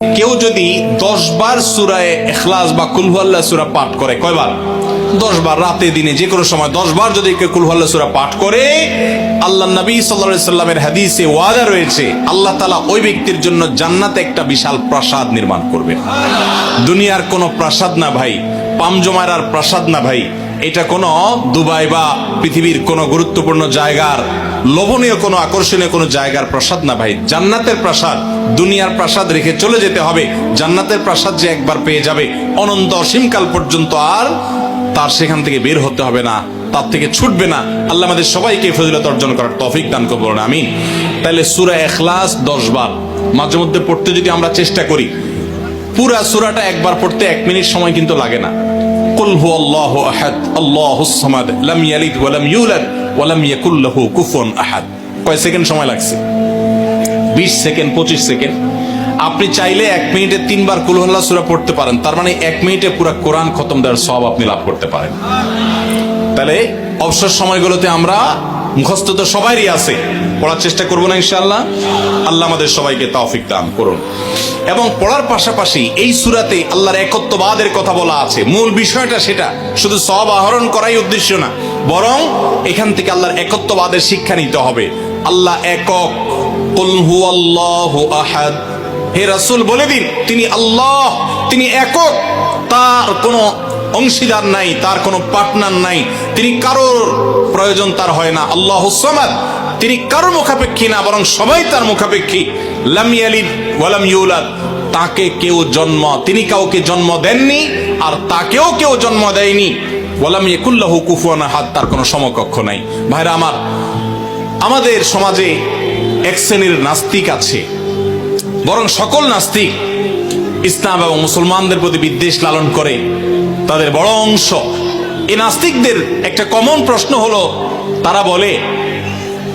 কেউ যদি দশ বার সুরায় এখলাস বা কুলহুয়াল্লাহ সুরা পাঠ করে, কয়বার? দশ বার রাতে, দিনে, যে কোনো সময় দশ বার যদি কেউ কুলহুয়াল্লাহ সুরা পাঠ করে, আল্লাহ নবী সাল্লা সাল্লামের হাদিসে ওয়াদা রয়েছে, আল্লাহ তালা ওই ব্যক্তির জন্য জান্নাতে একটা বিশাল প্রাসাদ নির্মাণ করবে। দুনিয়ার কোনো প্রাসাদ না ভাই পামজমারার প্রাসাদ না ভাই এটা কোনো দুবাই বা পৃথিবীর কোনো গুরুত্বপূর্ণ জায়গার, লোভনীয় কোনো, আকর্ষণীয় কোনো জায়গার প্রাসাদ না ভাই। জান্নাতের প্রাসাদ, দুনিয়ার প্রাসাদ রেখে চলে যেতে হবে। জান্নাতের প্রাসাদ যে একবার পেয়ে যাবে, অনন্ত অসীমকাল পর্যন্ত আর তার সেখান থেকে বের হতে হবে না, তার থেকে ছুটবে না। আল্লাহ আমাদের সবাইকে ফজিলত অর্জন করার তফিক দান করব না আমিন। তাহলে সুরা এখলাস দশ বার। মাঝে মধ্যে পড়তে যদি আমরা চেষ্টা করি, পুরা সুরাটা একবার পড়তে এক মিনিট সময় কিন্তু লাগে না। কুল হু আল্লাহ আহাদ আল্লাহ লাম ইয়ালিদ ওয়ালাম ইউলাদ ওয়ালাম ইয়াকুল লাহু আহাদ। কয় সেকেন্ড সময় লাগছে? 20 সেকেন্ড 25 সেকেন্ড। আপনি চাইলে এক মিনিটে তিনবার কুলহল্লা সুরা পড়তে পারেন। তার মানে এক মিনিটে পুরো কোরআন খতম দেওয়ার সব আপনি লাভ করতে পারেন। তাহলে অবসর সময়গুলোতে আমরা মুখস্থ তো সবারই আছে। পড়ার চেষ্টা করব না ইনশাআল্লাহ। আল্লাহ আমাদের সবাইকে তৌফিক দান করুন। এবং পড়ার পাশাপাশি এই সুরাতে আল্লাহর একত্ববাদের কথা বলা আছে। মূল বিষয়টা সেটা, শুধু সব আহরণ করাই উদ্দেশ্য না। বরং এখান থেকে আল্লাহর একত্ববাদের শিক্ষা নিতে হবে। আল্লাহ একক আহাদ। হে রাসূল, বলে দিন, তিনি আল্লাহ, তিনি একক। তার কোনো অংশীদার নাই, তার কোনো পার্টনার নাই। তিনি কারোর প্রয়োজন তার হয় না। আল্লাহ সমাদ, তিনি কারোর মুখাপেক্ষী না, বরং সবাই তার মুখাপেক্ষী। লাম ইয়ালিদ ওয়ালাম ইউলাদ, তাকে কেউ জন্ম, তিনি কাউকে জন্ম দেননি, আর তাকেও কেউ জন্ম দেয়নি। ওয়ালাম ইয়াকুল্লাহু কুফুয়ান হাত তার কোনো সমকক্ষ নাই। ভাইরা আমার, আমাদের সমাজে এক শ্রেণির নাস্তিক আছে, বরং সকল নাস্তিক ইসলাম এবং মুসলমানদের প্রতি বিদ্বেষ লালন করে। তাদের বড় অংশ। এই নাস্তিকদের একটা কমন প্রশ্ন হলো, তারা বলে,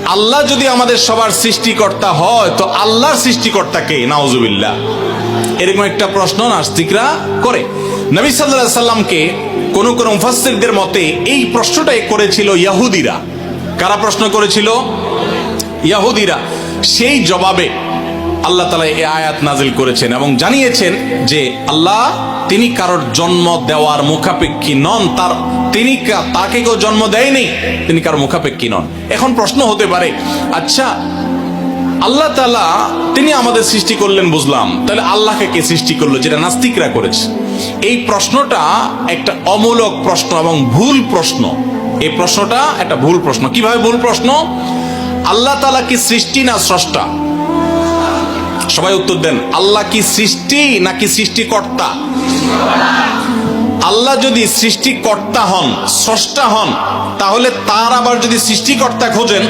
আল্লাহ যদি আমাদের সবার সৃষ্টিকর্তা হয়, তো আল্লাহর সৃষ্টিকর্তা কে? নাওজুবিল্লাহ এরকম একটা প্রশ্ন নাস্তিকরা করে। নবী সাল্লাল্লাহু সাল্লামকে কোন কোন মুফাসসিরদের মতে এই প্রশ্নটাই করেছিল ইয়াহুদিরা। কারা প্রশ্ন করেছিল? ইয়াহুদিরা। সেই জবাবে আল্লাহ তালা এই আয়াত নাজিল করেছেন এবং জানিয়েছেন যে আল্লাহ তিনি কারোর জন্ম দেওয়ার মুখাপেক্ষী নন, তার তিনি তাকে কেউ জন্ম দেয়নি, তিনি কারোর মুখাপেক্ষী নন। এখন প্রশ্ন হতে পারে আচ্ছা আল্লাহ তালা তিনি আমাদের সৃষ্টি করলেন বুঝলাম, তাহলে আল্লাহকে কে সৃষ্টি করল যেটা নাস্তিকরা করেছে? এই প্রশ্নটা একটা অমূলক প্রশ্ন এবং ভুল প্রশ্ন। এই প্রশ্নটা একটা ভুল প্রশ্ন। কীভাবে ভুল প্রশ্ন? আল্লাহ তালা কি সৃষ্টি না স্রষ্টা? সবাই উত্তর দেন, আল্লাহ কি সৃষ্টি নাকি সৃষ্টিকর্তা? আল্লাহ যদি সৃষ্টিকর্তা হন, স্রষ্টা হন, তাহলে তার আবার যদি সৃষ্টিকর্তা খোঁজেন,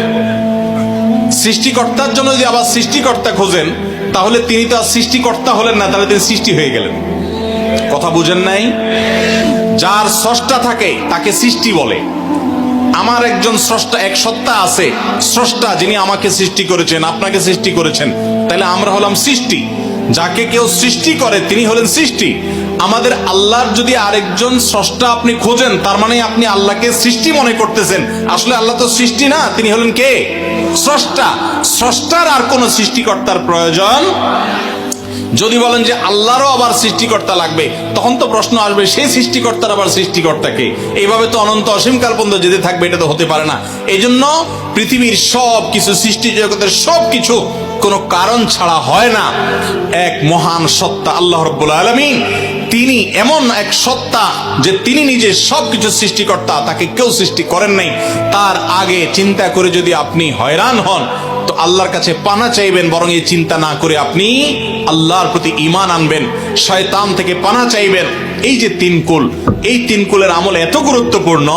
সৃষ্টিকর্তার জন্য যদি আবার সৃষ্টিকর্তা খোঁজেন, তাহলে তিনি তো আর সৃষ্টিকর্তা হলেন না, তাহলে তিনি সৃষ্টি হয়ে গেলেন। কথা বুঝেন নাই? যার স্রষ্টা থাকে, তাকে সৃষ্টি বলে। আমার একজন স্রষ্টা, এক সত্তা আছে। স্রষ্টা যিনি আমাকে সৃষ্টি করেছেন, আপনাকে সৃষ্টি করেছেন। তাহলে আমরা হলাম সৃষ্টি। যাকে কেউ সৃষ্টি করে, তিনি হলেন সৃষ্টি। আমাদের আল্লাহর যদি আরেকজন স্রষ্টা আপনি খোঁজেন, তার মানে আপনি আল্লাহকে সৃষ্টি মনে করতেছেন। আসলে আল্লাহ তো সৃষ্টি না, তিনি হলেন কে? স্রষ্টা। স্রষ্টার আর কোন সৃষ্টিকর্তার প্রয়োজন যদি বলেন যে আল্লাহরও আবার সৃষ্টিকর্তা লাগবে, তখন তো প্রশ্ন আসবে, সেই সৃষ্টিকর্তার আবার সৃষ্টিকর্তাকে এইভাবে তো অনন্ত অসীমকাল পর্যন্ত যেতে থাকবে, এটা তো হতে পারে না। এই জন্য পৃথিবীর সব কিছু সৃষ্টি জগতের সব কিছু কোনো কারণ ছাড়া হয় না। এক মহান সত্তা, আল্লাহ রব্বুল আলমিন, তিনি এমন এক সত্তা যে তিনি নিজে সবকিছু সৃষ্টিকর্তা, তাকে কেউ সৃষ্টি করেন নাই। তার আগে চিন্তা করে যদি আপনি হয়রান হন তো আল্লাহর কাছে পানা চাইবেন, বরং এই চিন্তা না করে আপনি আল্লাহর প্রতি ইমান আনবেন, শয়তান থেকে পানা চাইবেন। এই যে তিন কুল, এই তিন কুলের আমল এত গুরুত্বপূর্ণ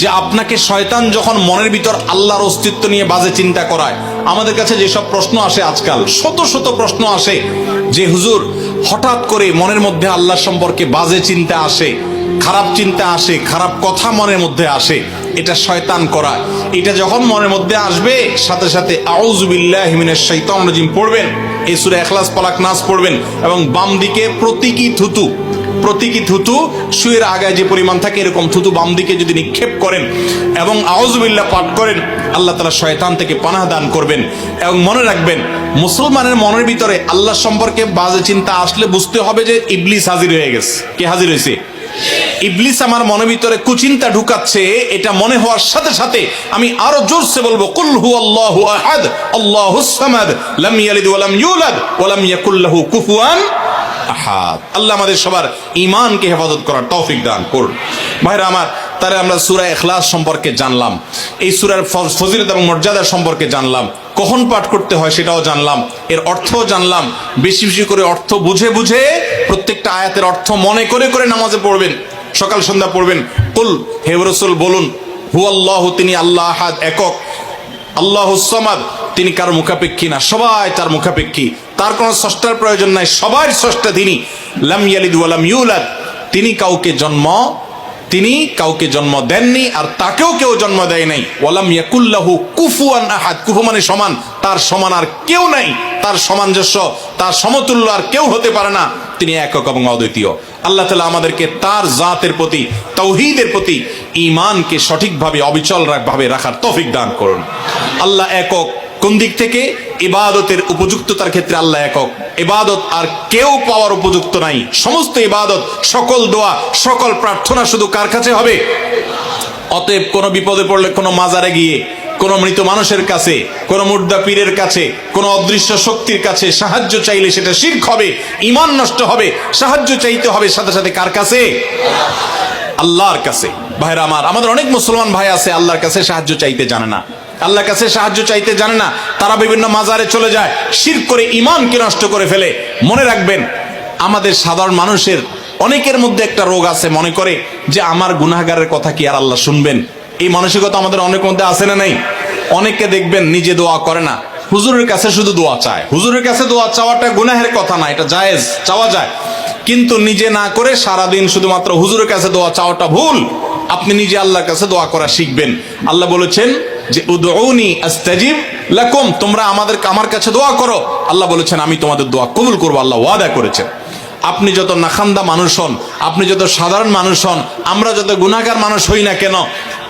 যে আপনাকে শয়তান যখন মনের ভিতর আল্লাহর অস্তিত্ব নিয়ে বাজে চিন্তা করায়। আমাদের কাছে যেসব প্রশ্ন আসে আজকাল, শত শত প্রশ্ন আসে যে, হুজুর, হঠাৎ করে মনের মধ্যে আল্লাহ সম্পর্কে বাজে চিন্তা আসে, খারাপ চিন্তা আসে, খারাপ কথা মনের মধ্যে আসে। এটা শয়তান করা। এটা যখন মনের মধ্যে আসবে, সাথে সাথে আউজুবিল্লাহ হিমিনের শৈতান রাজিম পড়বেন, এই সুরে এখলাস পালাক, নাস পড়বেন এবং বাম দিকে প্রতীকী থুতু প্রতীকী থুতু, শুয়ের আগায় যে পরিমাণ থাকে এরকম থুতু বাম দিকে যদি নিক্ষেপ করেন এবং আউজবিল্লাহ পাঠ করেন, আল্লাহ তালা শয়তান থেকে পানাহ দান করবেন। এবং মনে রাখবেন, মুসলমানের মনের ভিতরে আল্লাহ সম্পর্কে বাজে চিন্তা আসলে বুঝতে হবে যে ইবলিস হাজির হয়ে গেছে। কে হাজির হয়েছে? ইবলিস আমার মনের ভিতরে কুচিন্তা ঢুকাচ্ছে, এটা মনে হওয়ার সাথে সাথে আমি আরও জোরসে বলব, কুল হু আল্লাহু আহাদ, আল্লাহুস সামাদ, লাম ইয়ালিদ ওয়া লাম ইউলাদ, ওয়া লাম ইয়াকুল লাহু কুফুয়ান আহাদ। আল্লাহ আমাদের সবার ঈমানকে হেফাজত করার তৌফিক দান করুন। ভাইরা আমার, তাহলে আমরা সূরা ইখলাস সম্পর্কে জানলাম, এই সূরার ফজিলত এবং মর্যাদা সম্পর্কে জানলাম, কখন পাঠ করতে হয় সেটাও জানলাম, এর অর্থও জানলাম, বেশি বেশি করে অর্থ বুঝে বুঝে প্রত্যেকটা আয়াতের অর্থ মনে করে করে নামাজে পড়বেন। সকাল সন্ধ্যা পড়বেন, কুল, হে রসুল, বলুন হু আল্লাহ তিনি আল্লাহ আহাদ, একক। আল্লাহ সমাদ, তিনি কার মুখাপেক্ষী না? সবাই তার মুখাপেক্ষী। তার কোনো স্রষ্টার প্রয়োজন নাই সবার স্রষ্টা তিনি। লাম ইয়ালিদ ওয়ালাম ইউলাদ, তিনি কাউকে জন্ম তিনি কাউকে জন্ম দেননি আর তাকেও কেউ জন্ম দেয় নাই। ওয়ালাম ইয়াকুল্লাহু কুফুয়ান আহাদ। কুফু মানে সমান। তার সমান আর কেউ নাই। তার সামঞ্জস্য, তার সমতুল্য আর কেউ হতে পারে না। তিনি একক এবং অদ্বিতীয়। আল্লাহ তালা আমাদেরকে তার জাতের প্রতি, তৌহিদের প্রতি ইমানকে সঠিকভাবে অবিচল ভাবে রাখার তৌফিক দান করুন। আল্লাহ একক কোন দিক থেকে? ইবাদতের উপযুক্ততার ক্ষেত্রে আল্লাহ একক। ইবাদত আর কেউ পাওয়ার উপযুক্ত নাই। সমস্ত ইবাদত, সকল দোয়া, সকল প্রার্থনা শুধু কার কাছে হবে? অতএব কোনো বিপদে পড়লে কোনো মাজারে গিয়ে, কোনো মৃত মানুষের কাছে, কোনো মুর্দা পীরের কাছে, কোনো অদৃশ্য শক্তির কাছে সাহায্য চাইলে সেটা শির্ক হবে ইমান নষ্ট হবে, সাহায্য চাইতে হবে সাথে সাথে কার কাছে? আল্লাহর কাছে। ভাইরা আমার, আমাদের অনেক মুসলমান ভাই আছে, আল্লাহর কাছে সাহায্য চাইতে জানে না। আল্লাহর কাছে সাহায্য চাইতে জানে না, তারা বিভিন্ন মাজারে চলে যায়, শির করে ইমানকে নষ্ট করে ফেলে। মনে রাখবেন, আমাদের সাধারণ মানুষের অনেকের মধ্যে একটা রোগ আছে মনে করে যে আমার গুনাহগারের কথা কি আর আল্লাহ শুনবেন? এই মানসিকতা আমাদের অনেক মধ্যে আছে না নাই? অনেককে দেখবেন নিজে দোয়া করে না। হুজুরের কাছে শুধু দোয়া চায়। হুজুরের কাছে দোয়া চাওয়াটা গুনাহের কথা না, এটা জায়েজ, চাওয়া যায়। কিন্তু নিজে না করে সারাদিন শুধুমাত্র হুজুরের কাছে দোয়া চাওয়াটা ভুল। আপনি নিজে আল্লাহর কাছে দোয়া করা শিখবেন। আল্লাহ বলেছেন যে উদৌনি আস্তাজিব লাকুম, তোমরা আমাদের আমার কাছে দোয়া করো। আল্লাহ বলেছেন, আমি তোমাদের দোয়া কবুল করব, আল্লাহ ওয়াদা করেছেন। আপনি যত নাখান্দা মানুষ হন, আপনি যত সাধারণ মানুষ হন, আমরা যত গুণাগার মানুষ হই না কেন,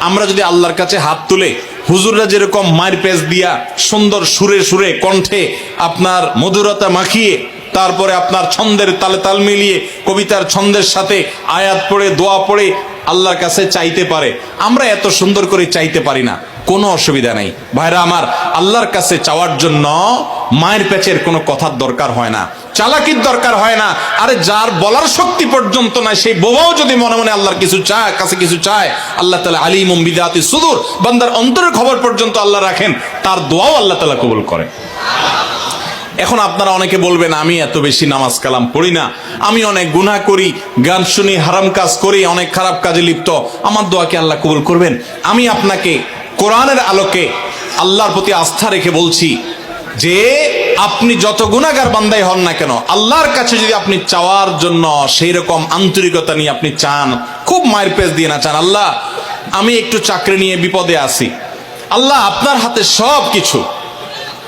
আমরা যদি আল্লাহর কাছে হাত তুলে হুজুররা যেরকম মায়ের পেজ দিয়া সুন্দর সুরে সুরে কণ্ঠে আপনার মধুরতা মাখিয়ে, তারপরে আপনার ছন্দের তালে তাল মিলিয়ে কবিতার ছন্দের সাথে আয়াত পড়ে, দোয়া পড়ে, আল্লাহর কাছে চাইতে পারে। আমরা এত সুন্দর করে চাইতে পারি না। কোনো অসুবিধা নেই। ভাইরা আমার, আল্লাহর কাছে চাওয়ার জন্য মায়ের পেচের কোনো কথার দরকার হয় না, চালাকির দরকার হয় না। আরে যার বলার শক্তি পর্যন্ত নাই, সেই বোবাও যদি মনে মনে আল্লাহর কিছু চায়, কাছে কিছু চায়, আল্লাহ তালা আলী বিদাতি সুদূর, বান্দার অন্তরের খবর পর্যন্ত আল্লাহ রাখেন, তার দোয়াও আল্লাহ তালা কবুল করে। এখন আপনারা অনেকে বলবেন, আমি এত বেশি নামাজ কালাম পড়ি না, আমি অনেক গুনাহ করি, গান শুনি, হারাম কাজ করি, অনেক খারাপ কাজে লিপ্ত, আমার দোয়াকে আল্লাহ কবুল করবেন? আমি আপনাকে কোরআনের আলোকে আল্লাহর প্রতি আস্থা রেখে বলছি যে আপনি যত গুণাগার বান্দাই হন না কেন, আল্লাহর কাছে যদি আপনি চাওয়ার জন্য সেই রকম আন্তরিকতা নিয়ে আপনি চান, খুব মায়ের পেজ দিয়ে না চান, আল্লাহ, আমি একটু চাকরি নিয়ে বিপদে আছি। আল্লাহ, আপনার হাতে সব কিছু।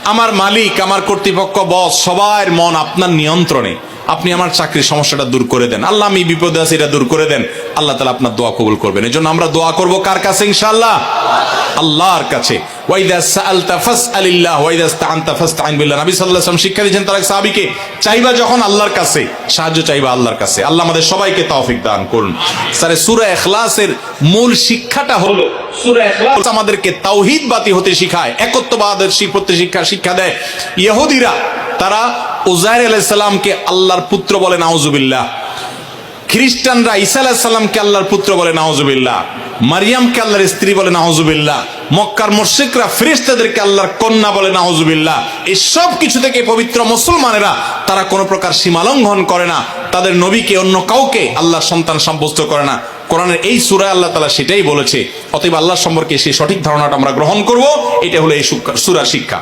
আমার মালিক, আমার কর্তৃপক্ষ, বস, সবার মন আপনার নিয়ন্ত্রণে। আপনি আমার চাকরির সমস্যাটা দূর করে দেন। আল্লাহ, আমি বিপদে আছি, এটা দূর করে দেন। আল্লাহ তালা আপনার দোয়া কবুল করবেন। এই জন্য আমরা দোয়া করব কার কাছে ইনশাআল্লাহ? আল্লাহর কাছে। শিক্ষা দিয়েছেন তার এক সাহাবীকে, চাইবা যখন আল্লাহর কাছে, সাহায্য চাইবা আল্লাহর কাছে। আল্লাহ আমাদের সবাইকে দান করুন। স্যার সূরা ইখলাসের মূল শিক্ষাটা হলো আমাদেরকে তাওহীদবাদী হতে শিখায় একত্ববাদের শিক্ষা শিক্ষা শিক্ষা দেয়। ইহুদিরা, তারা উজাইর আলাইহিস আল্লাহর পুত্র বলে, নাউজুবিল্লাহ। খ্রিস্টানরা ঈসা আলাইহিস সালামকে আল্লাহর পুত্র বলে নাউজুবিল্লাহ, মারিয়ামকে আল্লাহর স্ত্রী বলে নাউজুবিল্লাহ, মক্কার মুশরিকরা ফেরেশতাদেরকে আল্লাহর কন্যা বলে নাউজুবিল্লাহ। এই সব কিছু থেকে পবিত্র মুসলমানেরা তারা কোনো প্রকার সীমালঙ্ঘন করে না। তাদের নবীকে অন্য কাউকে আল্লাহর সন্তান সাব্যস্ত করে না। কোরআনের এই সূরায় আল্লাহ তাআলা সেটাই বলেছে। অতএব আল্লাহ সম্পর্কে সেই সঠিক ধারণাটা আমরা গ্রহণ করব। এটা হলো এই সুরার শিক্ষা।